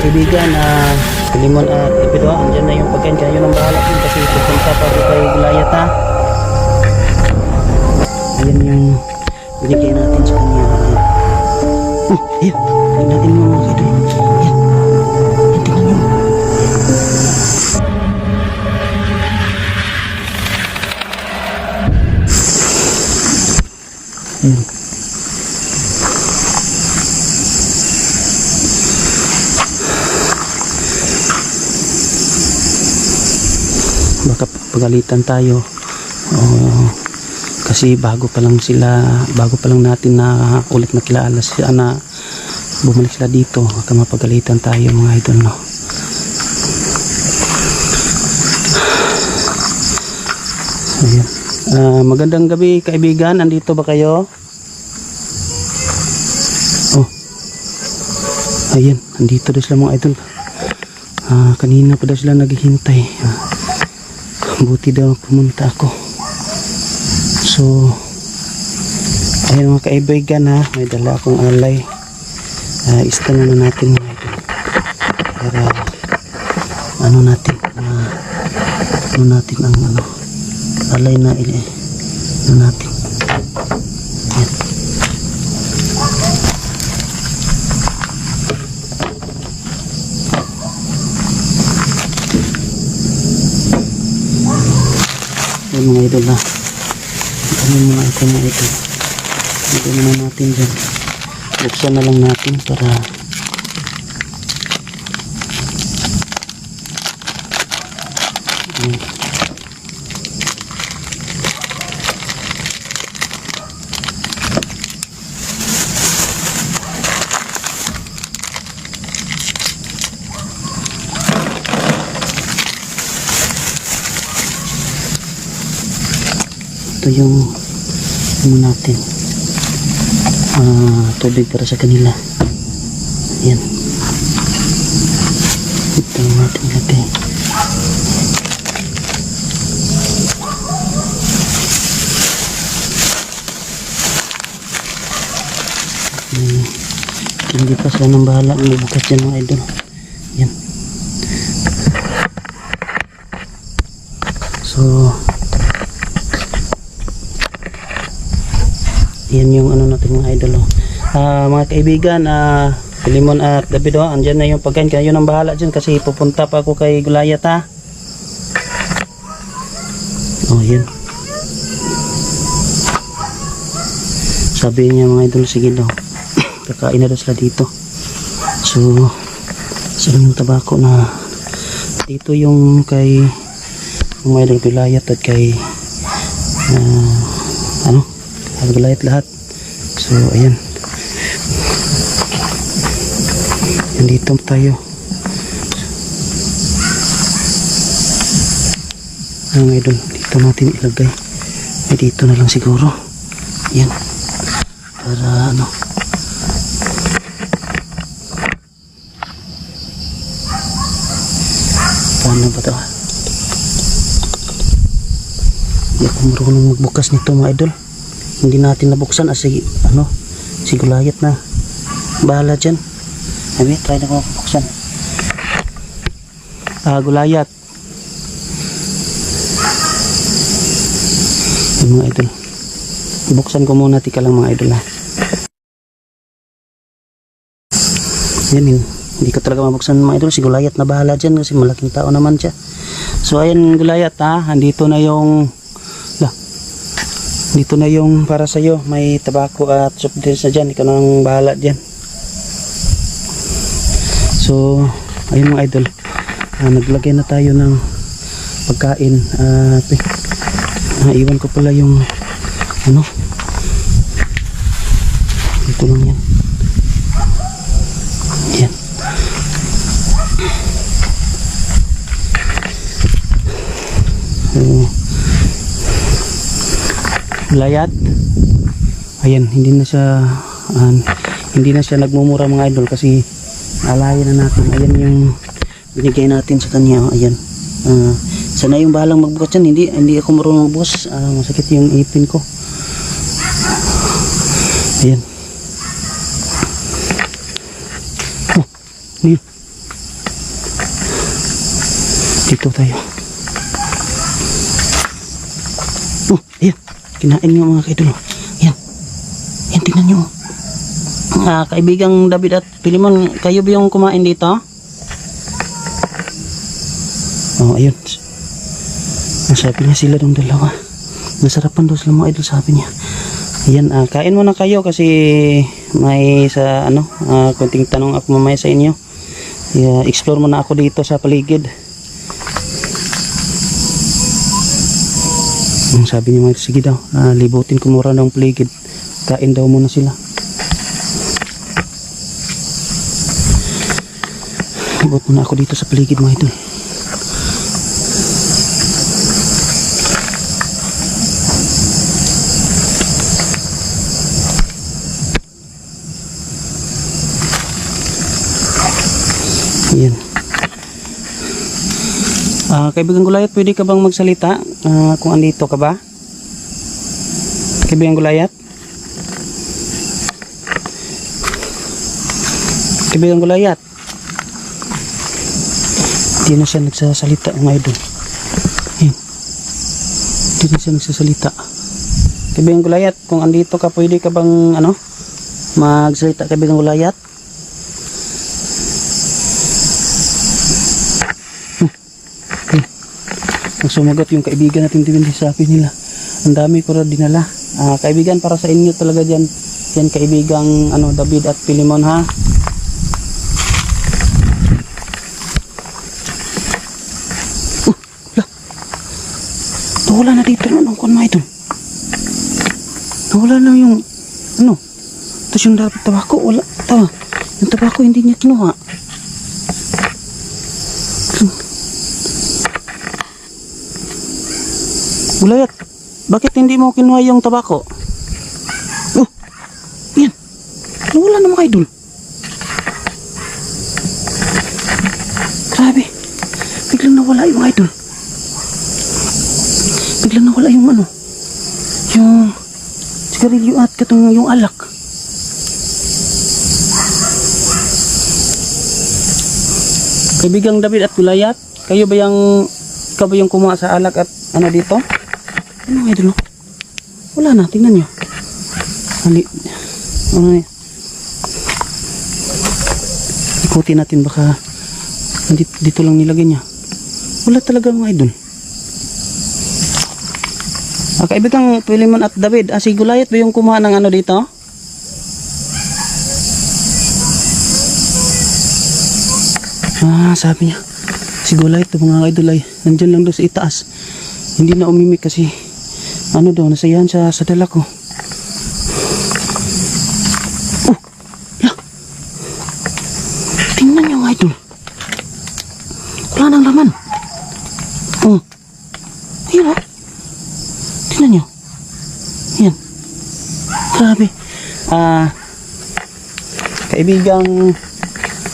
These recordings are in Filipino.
kaibigan, ah, Limon at Ipido, andyan na yung pagkain. Kayo nang bahala din kasi pupunta pa rin kay Gulayat ha. Ayan yung binigay natin sa kanya. Oh, ayan. Tingnan natin mga baka pagalitan tayo. Oo. kasi bago pa lang sila bago pa lang natin na ulit nakilala sila na bumalik sila dito baka mapagalitan tayo mga idol no? Ayan. Ah, magandang gabi kaibigan. Andito ba kayo? Oh. Ayan andito daw sila mga idol. Ah, kanina pa daw sila naghihintay. Ah, buti daw pumunta ako. So ayun mga kaibigan ha may dala akong alay. Uh, ista na natin mga idol para ano natin uh, ano natin ang ano alay na ili ano natin yan Yan mga idol ha. Yung mga ito mga ito. Ito na natin dyan. Buksan na lang natin para Ayan. Ito yung ano natin ah, tubig para sa kanila. Yan ito natin ilagay Hmm, hindi pa sila nang bahala bukas dyan mga idol. Yan so yan yung ano natin mga idol oh. Ah, mga kaibigan ah, Limon at David oh, andyan na yung pagkain. Kayo nang bahala dyan kasi pupunta pa ako kay Gulayat ha? Oh yan sabi niya mga idol sige daw. Kakain na daw sila dito. So sila yung tabako na dito yung kay mga idol Gulayat at kay Gulayat lahat. So ayan. Nandito tayo. Ang idol. Dito natin ilagay. Ay dito na lang siguro. Yan para ano? Paano ba ito? Hindi ako marunong magbukas nito mga idol hindi natin nabuksan. As si ano? Si gulayat na. Bahala dyan. Sabi try na ko buksan. Ah gulayat Yan, mga idol. Buksan ko muna tika lang mga idol ha yan yun. Hindi ko talaga mabuksan mga idol. Si gulayat na bahala dyan kasi malaking tao naman siya. So ayan gulayat ha andito na yung dito na yung para sa iyo may tabako at soft drinks na dyan. Ikaw nang bahala dyan. So ayun mga idol. Ah, naglagay na tayo ng pagkain. At uh, iwan ko pala yung ano? Dito lang yan layat. Ayan hindi na siya ah, hindi na siya nagmumura mga idol kasi alayin na natin. Ayan yung binigay natin sa kanya ayan. Ah, sana yung bahalang magbukas yan hindi, hindi ako marunong magbukas. Ah, masakit yung ipin ko. Ayan. Oh, yun? Dito tayo. Oh, ayan. Kinain nga mga kaidol. Ayan. Ayan, tingnan nyo. Ah, kaibigang David at Pilimon, kayo ba yung kumain dito? Oh, ayun. Ang sabi niya sila ng dalawa. Nasarapan daw sila mga idol, sabi niya. Ayan, ah, kain muna kayo kasi may sa ano, ah, konting tanong ako mamaya sa inyo. Yeah, explore muna ako dito sa paligid. Ang sabi niya mga sige daw, ah, libutin ko muna ng paligid. Kain daw muna sila. Libot muna ako dito sa paligid mga idol. Ayan. Ah, kaibigan Gulayat, pwede ka bang magsalita Ah, kung andito ka ba? Kaibigan Gulayat? Kaibigan Gulayat? Hindi na siya nagsasalita mga idol. Ayan. Hindi na siya nagsasalita. Kaibigan Gulayat, kung andito ka, pwede ka bang ano? Magsalita kaibigan Gulayat? Sumagot yung kaibigan natin din sabi nila. Ang dami ko rin dinala. Ah, kaibigan para sa inyo talaga diyan. Yan kaibigang ano David at Pilimon ha. Uh, la. Nawala na dito ano kon mga idol. Nawala na yung ano. Tapos yung dapat tabako wala. Ta. Yung tabako hindi niya kinuha. Gulayat, bakit hindi mo kinuha yung tabako? Oh, yan. Nawala na mga idol. Grabe. Biglang nawala yung idol. Biglang nawala yung ano. Yung sigarilyo at katong yung alak. Kaibigang David at Gulayat, kayo ba yung ikaw ba yung kumuha sa alak at ano dito? Ano nga idol? Wala na, tingnan nyo. Hali. Ano na Ikutin natin baka dito, dito lang nilagay niya. Wala talaga mga idol. Ah, kaibigang Pilimon at David, ah, si Gulayat ba yung kumuha ng ano dito? Ah, sabi niya. Si Gulayat mga idol ay nandyan lang doon sa itaas. Hindi na umimik kasi ano daw, nasayahan siya sa dala ko. Oh, la. Tingnan niyo mga idol. Wala nang laman. Oh. Ayun oh. Tingnan niyo. Yan. Grabe. Ah, kaibigang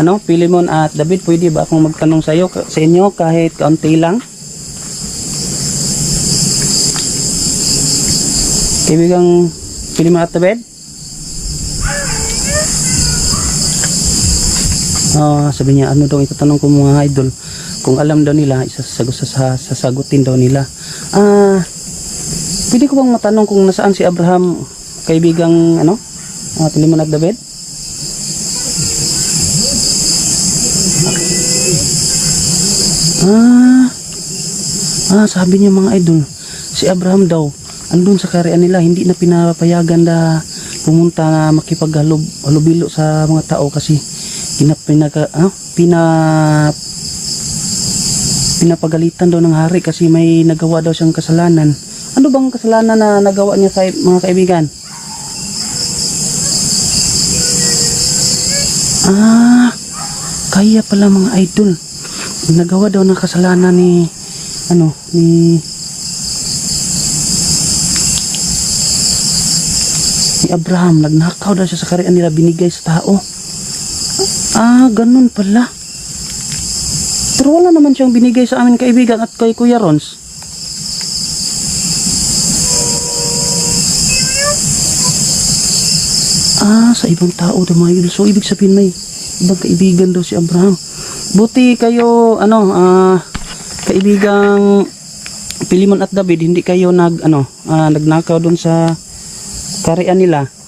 ano, Pilimon at David, pwede ba akong magtanong sa iyo, sa inyo kahit kaunti lang? Kaibigang Pilimon at David? Ah, sabi niya, ano daw itatanong ko mga idol, kung alam daw nila, isasagot sa sasagutin daw nila. Ah, pwede ko bang matanong kung nasaan si Abraham, kaibigang ano, ah, Pilimon at David? Ah, ah, sabi niya mga idol, si Abraham daw, andun sa karian nila, hindi na pinapayagan na pumunta na makipaghalubilo sa mga tao kasi pinap, pinaka, ah, pina, pinapagalitan daw ng hari kasi may nagawa daw siyang kasalanan. Ano bang kasalanan na nagawa niya sa mga kaibigan? Ah, kaya pala mga idol nagawa daw ng kasalanan ni ano ni ni Abraham. Nagnakaw daw siya sa karian nila binigay sa tao. Ah ganun pala. Pero wala naman siyang binigay sa amin kaibigan at kay Kuya Rons. Ah sa ibang tao daw mga idol. So ibig sabihin may ibang kaibigan daw si Abraham. Buti kayo, ano, ah, kaibigang Pilimon at David, hindi kayo nag ano, ah, nagnakaw doon sa karian nila.